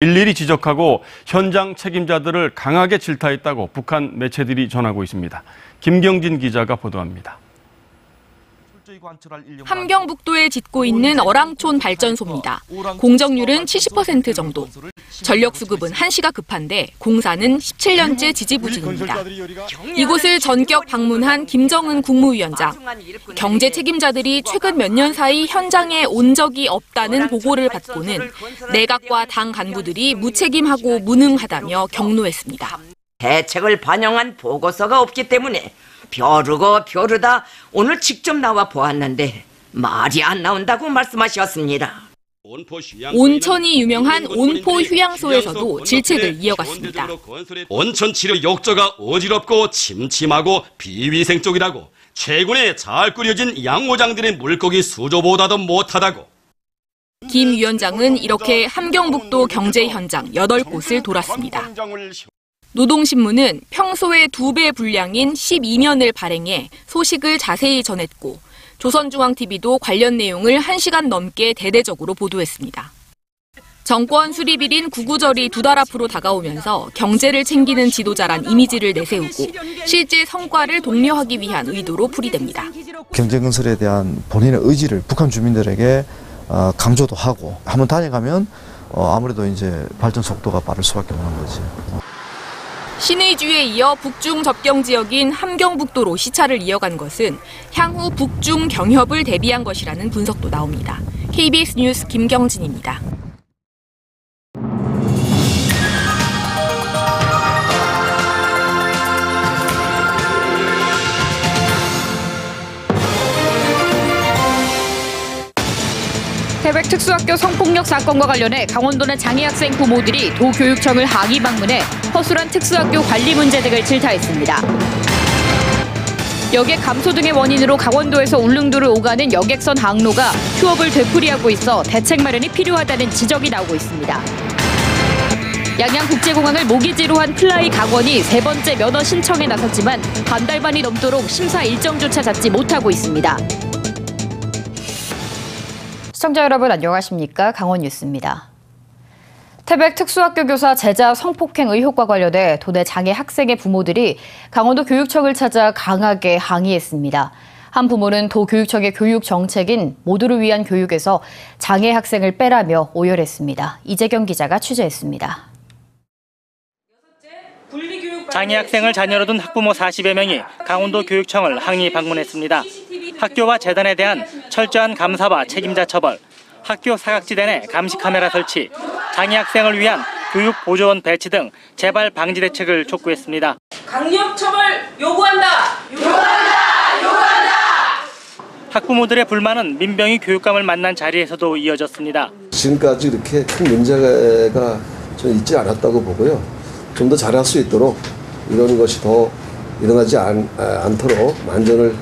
일일이 지적하고 현장 책임자들을 강하게 질타했다고 북한 매체들이 전하고 있습니다. 김경진 기자가 보도합니다. 함경북도에 짓고 있는 어랑촌 발전소입니다. 공정률은 70% 정도. 전력 수급은 1시가 급한데 공사는 17년째 지지부진입니다. 이곳을 전격 방문한 김정은 국무위원장. 경제 책임자들이 최근 몇 년 사이 현장에 온 적이 없다는 보고를 받고는 내각과 당 간부들이 무책임하고 무능하다며 경로했습니다. 대책을 반영한 보고서가 없기 때문에 벼르고 벼르다 오늘 직접 나와 보았는데 말이 안 나온다고 말씀하셨습니다. 온천이 유명한 온포 휴양소에서도 질책을 이어갔습니다. 온천 치료 욕조가 어지럽고 침침하고 비위생 쪽이라고 최근에 잘 끓여진 양오장들의 물고기 수조보다도 못하다고 김 위원장은 이렇게 함경북도 경제 현장 8곳을 돌았습니다. 노동신문은 평소의 두 배 분량인 12면을 발행해 소식을 자세히 전했고 조선중앙TV도 관련 내용을 1시간 넘게 대대적으로 보도했습니다. 정권 수립일인 구구절이 두 달 앞으로 다가오면서 경제를 챙기는 지도자란 이미지를 내세우고 실제 성과를 독려하기 위한 의도로 풀이됩니다. 경제 건설에 대한 본인의 의지를 북한 주민들에게 어, 강조도 하고 한번 다녀가면 어, 아무래도 이제 발전 속도가 빠를 수밖에 없는 거지. 신의주에 이어 북중 접경 지역인 함경북도로 시차를 이어간 것은 향후 북중 경협을 대비한 것이라는 분석도 나옵니다. KBS 뉴스 김경진입니다. 태백 특수학교 성폭력 사건과 관련해 강원도는 장애학생 부모들이 도교육청을 항의 방문해 허술한 특수학교 관리 문제 등을 질타했습니다. 여객 감소 등의 원인으로 강원도에서 울릉도를 오가는 여객선 항로가 휴업을 되풀이하고 있어 대책 마련이 필요하다는 지적이 나오고 있습니다. 양양국제공항을 모기지로 한 플라이 강원이 세 번째 면허 신청에 나섰지만 반달 반이 넘도록 심사 일정조차 잡지 못하고 있습니다. 시청자 여러분 안녕하십니까? 강원 뉴스입니다. 태백 특수학교 교사 제자 성폭행 의혹과 관련해 도내 장애 학생의 부모들이 강원도 교육청을 찾아 강하게 항의했습니다. 한 부모는 도 교육청의 교육 정책인 모두를 위한 교육에서 장애 학생을 빼라며 오열했습니다. 이재경 기자가 취재했습니다. 장애 학생을 자녀로 둔 학부모 40여 명이 강원도 교육청을 항의 방문했습니다. 학교와 재단에 대한 철저한 감사와 책임자 처벌, 학교 사각지대 내 감시 카메라 설치, 장애 학생을 위한 교육 보조원 배치 등 재발 방지 대책을 촉구했습니다. 강력 처벌 요구한다. 요구한다. 요구한다. 학부모들의 불만은 민병희 교육감을 만난 자리에서도 이어졌습니다. 지금까지 이렇게 큰 문제가 좀 있지 않았다고 보고요. 좀 더 잘할 수 있도록 이런 것이 더 일어나지 않, 않도록 만전을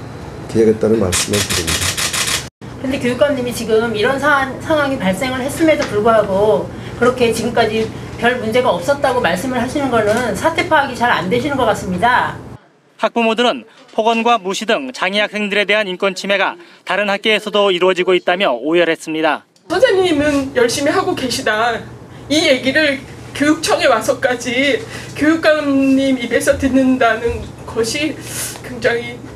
기하겠다는 말씀을 드립니다. 근데 교육감님이 지금 이런 사, 상황이 발생을 했음에도 불구하고 그렇게 지금까지 별 문제가 없었다고 말씀을 하시는 거는 사태 파악이 잘 안 되시는 것 같습니다. 학부모들은 폭언과 무시 등 장애 학생들에 대한 인권 침해가 다른 학교에서도 이루어지고 있다며 오열했습니다. 선생님은 열심히 하고 계시다. 이 얘기를 교육청에 와서까지 교육감님 입에서 듣는다는 것이 굉장히 음,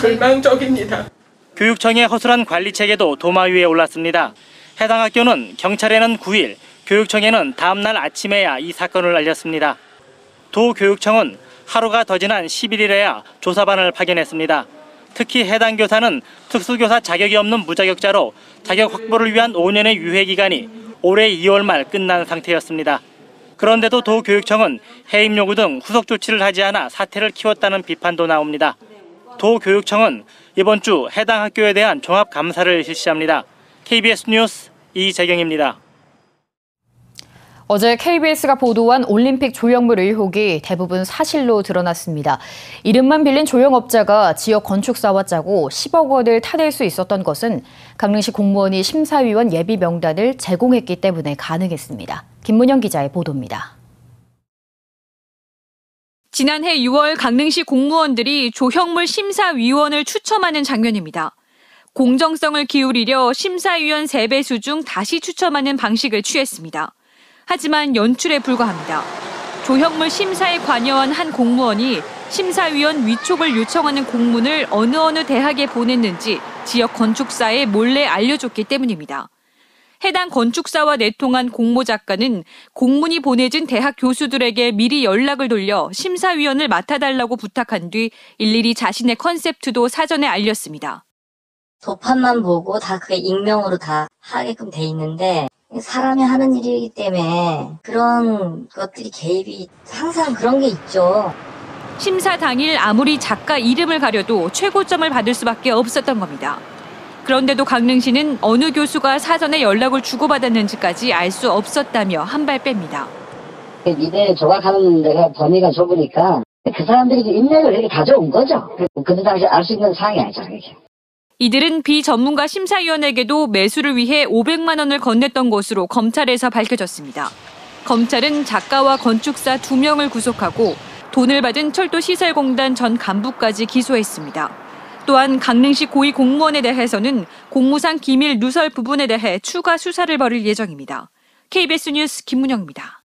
절망적입니다. 교육청의 허술한 관리 체계도 도마 위에 올랐습니다. 해당 학교는 경찰에는 9일, 교육청에는 다음 날 아침에야 이 사건을 알렸습니다. 도 교육청은 하루가 더 지난 11일에야 조사반을 파견했습니다. 특히 해당 교사는 특수교사 자격이 없는 무자격자로 자격 확보를 위한 5년의 유예 기간이 올해 2월 말 끝난 상태였습니다. 그런데도 도교육청은 해임 요구 등 후속 조치를 하지 않아 사태를 키웠다는 비판도 나옵니다. 도교육청은 이번 주 해당 학교에 대한 종합 감사를 실시합니다. KBS 뉴스 이재경입니다. 어제 KBS가 보도한 올림픽 조형물 의혹이 대부분 사실로 드러났습니다. 이름만 빌린 조형업자가 지역 건축사와 짜고 10억 원을 타낼 수 있었던 것은 강릉시 공무원이 심사위원 예비 명단을 제공했기 때문에 가능했습니다. 김문영 기자의 보도입니다. 지난해 6월 강릉시 공무원들이 조형물 심사위원을 추첨하는 장면입니다. 공정성을 기울이려 심사위원 3배수 중 다시 추첨하는 방식을 취했습니다. 하지만 연출에 불과합니다. 조형물 심사에 관여한 한 공무원이 심사위원 위촉을 요청하는 공문을 어느 어느 대학에 보냈는지 지역 건축사에 몰래 알려줬기 때문입니다. 해당 건축사와 내통한 공모 작가는 공문이 보내진 대학 교수들에게 미리 연락을 돌려 심사위원을 맡아달라고 부탁한 뒤 일일이 자신의 컨셉트도 사전에 알렸습니다. 도판만 보고 다 그게 익명으로 다 하게끔 돼 있는데 사람이 하는 일이기 때문에 그런 것들이 개입이 항상 그런 게 있죠. 심사 당일 아무리 작가 이름을 가려도 최고점을 받을 수밖에 없었던 겁니다. 그런데도 강릉시는 어느 교수가 사전에 연락을 주고받았는지까지 알 수 없었다며 한 발 뺍니다. 미대 조각하는 데가 범위가 좁으니까 그 사람들이 그 인맥을 이렇게 가져온 거죠. 그때 당시 알 수 있는 상황이 아니잖아요. 이게. 이들은 비전문가 심사위원에게도 매수를 위해 500만 원을 건넸던 것으로 검찰에서 밝혀졌습니다. 검찰은 작가와 건축사 2명을 구속하고 돈을 받은 철도시설공단 전 간부까지 기소했습니다. 또한 강릉시 고위 공무원에 대해서는 공무상 기밀 누설 부분에 대해 추가 수사를 벌일 예정입니다. KBS 뉴스 김문영입니다.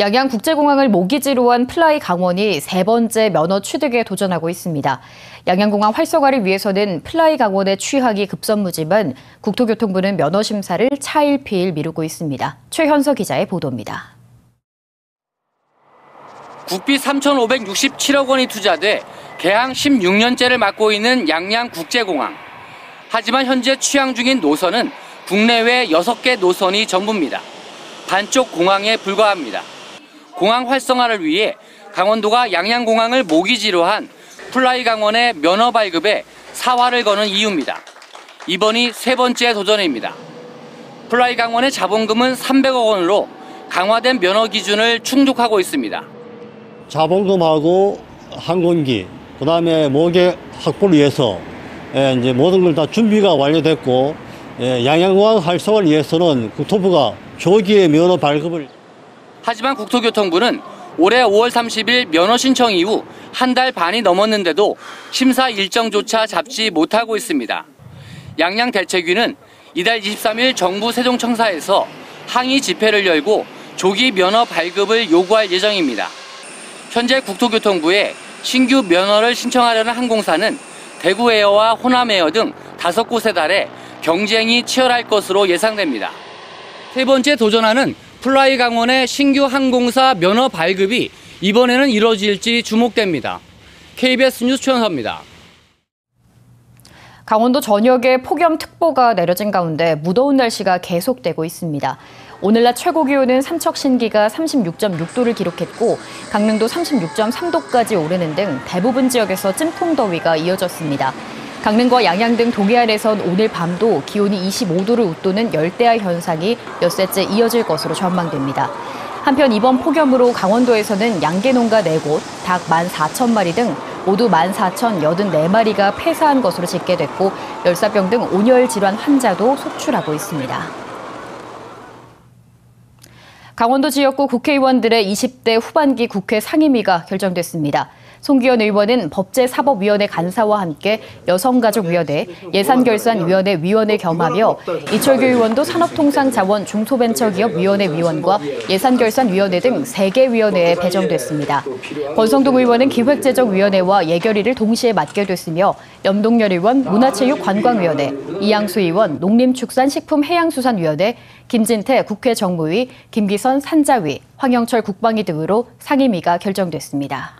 양양국제공항을 모기지로 한 플라이 강원이 세 번째 면허 취득에 도전하고 있습니다. 양양공항 활성화를 위해서는 플라이 강원의 취하기 급선무지만 국토교통부는 면허 심사를 차일피일 미루고 있습니다. 최현서 기자의 보도입니다. 국비 3,567억 원이 투자돼 개항 16년째를 맡고 있는 양양국제공항. 하지만 현재 취항 중인 노선은 국내외 6개 노선이 전부입니다. 반쪽 공항에 불과합니다. 공항 활성화를 위해 강원도가 양양공항을 모기지로 한 플라이 강원의 면허 발급에 사활을 거는 이유입니다. 이번이 세 번째 도전입니다. 플라이 강원의 자본금은 300억 원으로 강화된 면허 기준을 충족하고 있습니다. 자본금하고 항공기, 그 다음에 모계 확보를 위해서 예, 이제 모든 걸 다 준비가 완료됐고 예, 양양공항 활성화를 위해서는 국토부가 조기에 면허 발급을 하지만 국토교통부는 올해 5월 30일 면허 신청 이후 한 달 반이 넘었는데도 심사 일정조차 잡지 못하고 있습니다. 양양 대책위는 이달 23일 정부 세종청사에서 항의 집회를 열고 조기 면허 발급을 요구할 예정입니다. 현재 국토교통부에 신규 면허를 신청하려는 항공사는 대구에어와 호남에어 등 다섯 곳에 달해 경쟁이 치열할 것으로 예상됩니다. 세 번째 도전하는 플라이 강원의 신규 항공사 면허 발급이 이번에는 이뤄질지 주목됩니다. KBS 뉴스 최현서입니다. 강원도 전역에 폭염특보가 내려진 가운데 무더운 날씨가 계속되고 있습니다. 오늘 낮 최고 기온은 삼척 신기가 36.6도를 기록했고 강릉도 36.3도까지 오르는 등 대부분 지역에서 찜통 더위가 이어졌습니다. 강릉과 양양 등 동해안에선 오늘 밤도 기온이 25도를 웃도는 열대야 현상이 엿새째 이어질 것으로 전망됩니다. 한편 이번 폭염으로 강원도에서는 양계농가 4곳, 닭 14,000마리 등 모두 14,084마리가 폐사한 것으로 집계됐고 열사병 등 온열 질환 환자도 속출하고 있습니다. 강원도 지역구 국회의원들의 20대 후반기 국회 상임위가 결정됐습니다. 송기현 의원은 법제사법위원회 간사와 함께 여성가족위원회, 예산결산위원회 위원회 겸하며 이철규 의원도 산업통상자원 중소벤처기업위원회 위원과 예산결산위원회 등 3개 위원회에 배정됐습니다. 권성동 의원은 기획재정위원회와 예결위를 동시에 맡게 됐으며 염동열 의원 문화체육관광위원회, 이양수 의원 농림축산식품해양수산위원회, 김진태 국회 정무위, 김기선 산자위, 황영철 국방위 등으로 상임위가 결정됐습니다.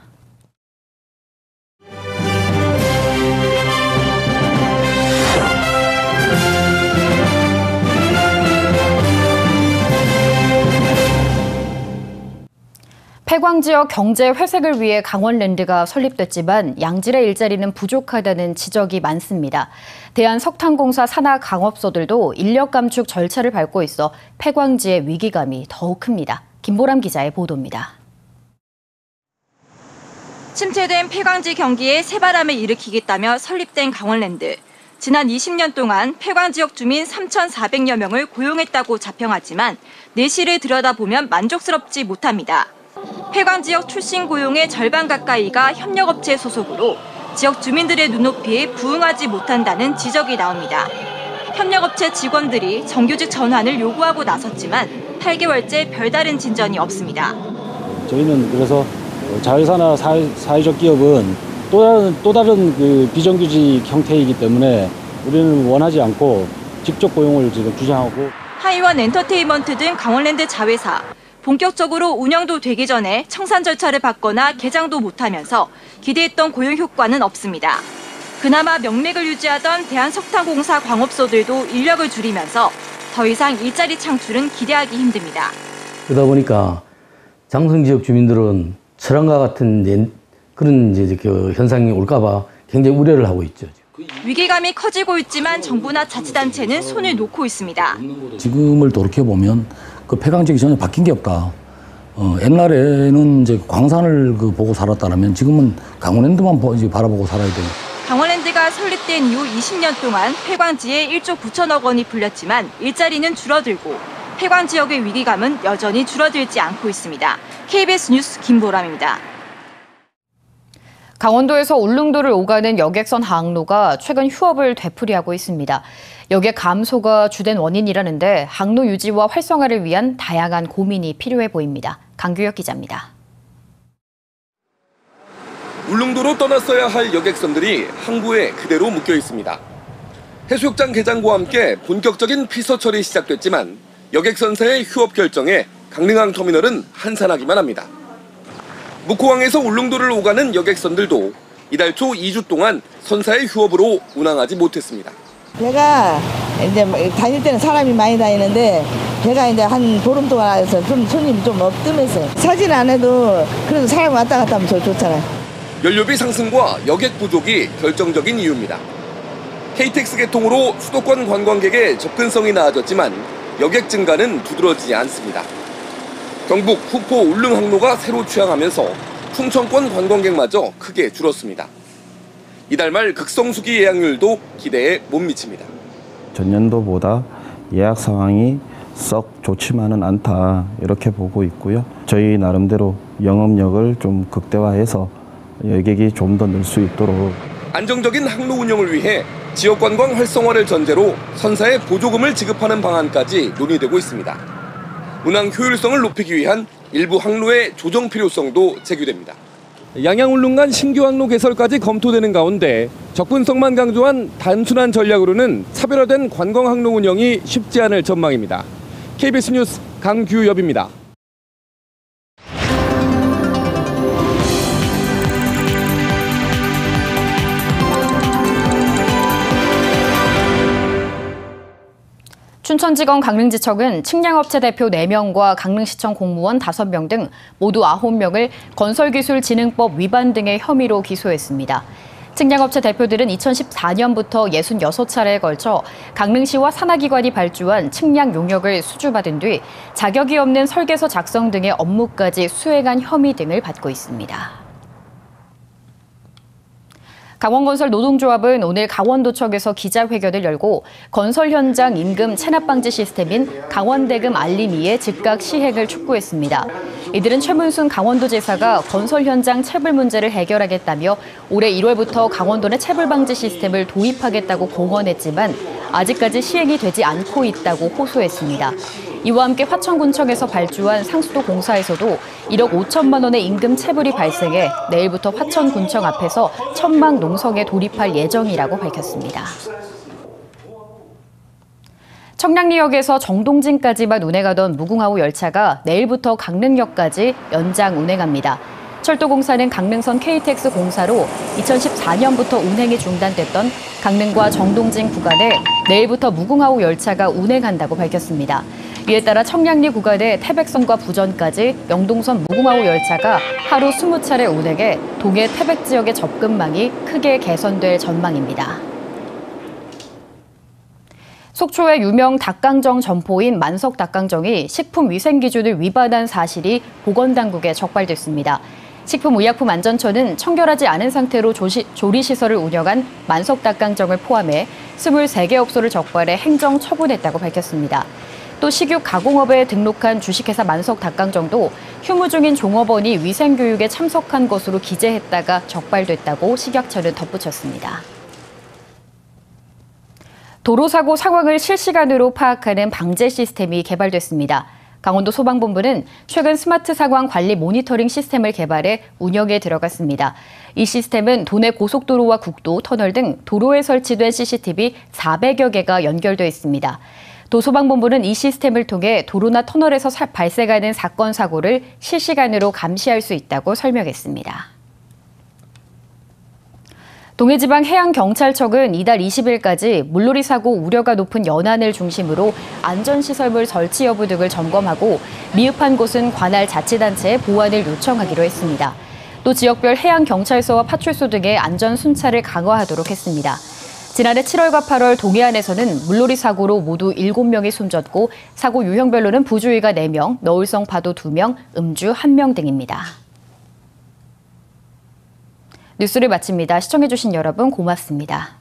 폐광 지역 경제 회색을 위해 강원랜드가 설립됐지만 양질의 일자리는 부족하다는 지적이 많습니다. 대한석탄공사 산하 강업소들도 인력 감축 절차를 밟고 있어 폐광지의 위기감이 더욱 큽니다. 김보람 기자의 보도입니다. 침체된 폐광지 경기에 새바람을 일으키겠다며 설립된 강원랜드. 지난 20년 동안 폐광 지역 주민 3,400여 명을 고용했다고 자평하지만 내실을 들여다보면 만족스럽지 못합니다. 폐광 지역 출신 고용의 절반 가까이가 협력업체 소속으로 지역 주민들의 눈높이에 부응하지 못한다는 지적이 나옵니다. 협력업체 직원들이 정규직 전환을 요구하고 나섰지만 8개월째 별다른 진전이 없습니다. 저희는 그래서 자회사나 사회, 사회적 기업은 또 다른, 또 다른 그 비정규직 형태이기 때문에 우리는 원하지 않고 직접 고용을 지금 주장하고 하이원 엔터테인먼트 등 강원랜드 자회사. 본격적으로 운영도 되기 전에 청산 절차를 받거나 개장도 못하면서 기대했던 고용 효과는 없습니다. 그나마 명맥을 유지하던 대한석탄공사 광업소들도 인력을 줄이면서 더 이상 일자리 창출은 기대하기 힘듭니다. 그러다 보니까 장성 지역 주민들은 철원과 같은 예- 그런 이제 그 현상이 올까봐 굉장히 우려를 하고 있죠. 위기감이 커지고 있지만 정부나 자치단체는 손을 놓고 있습니다. 지금을 돌이켜 보면 그 폐광지역이 전혀 바뀐 게 없다. 어, 옛날에는 이제 광산을 그 보고 살았다면 지금은 강원랜드만 보- 이제 바라보고 살아야 돼요. 강원랜드가 설립된 이후 20년 동안 폐광지에 1조 9천억 원이 불렸지만 일자리는 줄어들고 폐광 지역의 위기감은 여전히 줄어들지 않고 있습니다. KBS 뉴스 김보람입니다. 강원도에서 울릉도를 오가는 여객선 항로가 최근 휴업을 되풀이하고 있습니다. 여객 감소가 주된 원인이라는데 항로 유지와 활성화를 위한 다양한 고민이 필요해 보입니다. 강규혁 기자입니다. 울릉도로 떠났어야 할 여객선들이 항구에 그대로 묶여 있습니다. 해수욕장 개장과 함께 본격적인 피서 처리 시작됐지만 여객선사의 휴업 결정에 강릉항 터미널은 한산하기만 합니다. 묵호항에서 울릉도를 오가는 여객선들도 이달 초 2주 동안 선사의 휴업으로 운항하지 못했습니다. 배가 이제 다닐 때는 사람이 많이 다니는데 배가 이제 한 보름 동안 해서 좀 손님이 좀 없뜸했어요. 사진 안 해도 그래도 사람 왔다 갔다 하면 더 좋잖아요. 연료비 상승과 여객 부족이 결정적인 이유입니다. KTX 개통으로 수도권 관광객의 접근성이 나아졌지만 여객 증가는 두드러지지 않습니다. 경북 후포 울릉 항로가 새로 취항하면서 충청권 관광객마저 크게 줄었습니다. 이달 말 극성수기 예약률도 기대에 못 미칩니다. 전년도보다 예약 상황이 썩 좋지만은 않다 이렇게 보고 있고요. 저희 나름대로 영업력을 좀 극대화해서 여객이 좀 더 늘 수 있도록 안정적인 항로 운영을 위해 지역 관광 활성화를 전제로 선사에 보조금을 지급하는 방안까지 논의되고 있습니다. 운항 효율성을 높이기 위한 일부 항로의 조정 필요성도 제기됩니다. 양양울릉간 신규 항로 개설까지 검토되는 가운데 접근성만 강조한 단순한 전략으로는 차별화된 관광 항로 운영이 쉽지 않을 전망입니다. KBS 뉴스 강규엽입니다. 춘천지검 강릉지청은 측량업체 대표 4명과 강릉시청 공무원 5명 등 모두 9명을 건설기술진흥법 위반 등의 혐의로 기소했습니다. 측량업체 대표들은 2014년부터 66차례에 걸쳐 강릉시와 산하기관이 발주한 측량 용역을 수주받은 뒤 자격이 없는 설계서 작성 등의 업무까지 수행한 혐의 등을 받고 있습니다. 강원건설 노동조합은 오늘 강원도청에서 기자회견을 열고 건설 현장 임금 체납 방지 시스템인 강원대금 알림이의 즉각 시행을 촉구했습니다. 이들은 최문순 강원도지사가 건설 현장 체불 문제를 해결하겠다며 올해 1월부터 강원도 내 체불 방지 시스템을 도입하겠다고 공언했지만 아직까지 시행이 되지 않고 있다고 호소했습니다. 이와 함께 화천군청에서 발주한 상수도 공사에서도 1억 5천만 원의 임금 체불이 발생해 내일부터 화천군청 앞에서 천막 농성에 돌입할 예정이라고 밝혔습니다. 청량리역에서 정동진까지만 운행하던 무궁화호 열차가 내일부터 강릉역까지 연장 운행합니다. 철도공사는 강릉선 KTX 공사로 2014년부터 운행이 중단됐던 강릉과 정동진 구간에 내일부터 무궁화호 열차가 운행한다고 밝혔습니다. 이에 따라 청량리 구간의 태백선과 부전까지 영동선 무궁화호 열차가 하루 20차례 운행해 동해 태백 지역의 접근망이 크게 개선될 전망입니다. 속초의 유명 닭강정 점포인 만석 닭강정이 식품위생 기준을 위반한 사실이 보건당국에 적발됐습니다. 식품의약품안전처는 청결하지 않은 상태로 조시, 조리시설을 운영한 만석 닭강정을 포함해 23개 업소를 적발해 행정 처분했다고 밝혔습니다. 또 식육 가공업에 등록한 주식회사 만석 닭강정도 휴무 중인 종업원이 위생교육에 참석한 것으로 기재했다가 적발됐다고 식약처는 덧붙였습니다. 도로사고 상황을 실시간으로 파악하는 방제 시스템이 개발됐습니다. 강원도 소방본부는 최근 스마트 상황 관리 모니터링 시스템을 개발해 운영에 들어갔습니다. 이 시스템은 도내 고속도로와 국도, 터널 등 도로에 설치된 CCTV 400여 개가 연결돼 있습니다. 도소방본부는 이 시스템을 통해 도로나 터널에서 발생하는 사건 사고를 실시간으로 감시할 수 있다고 설명했습니다. 동해지방 해양경찰청은 이달 20일까지 물놀이 사고 우려가 높은 연안을 중심으로 안전시설물 설치 여부 등을 점검하고 미흡한 곳은 관할 자치단체에 보완을 요청하기로 했습니다. 또 지역별 해양경찰서와 파출소 등의 안전 순찰을 강화하도록 했습니다. 지난해 7월과 8월 동해안에서는 물놀이 사고로 모두 7명이 숨졌고 사고 유형별로는 부주의가 4명, 너울성 파도 2명, 음주 1명 등입니다. 뉴스를 마칩니다. 시청해주신 여러분 고맙습니다.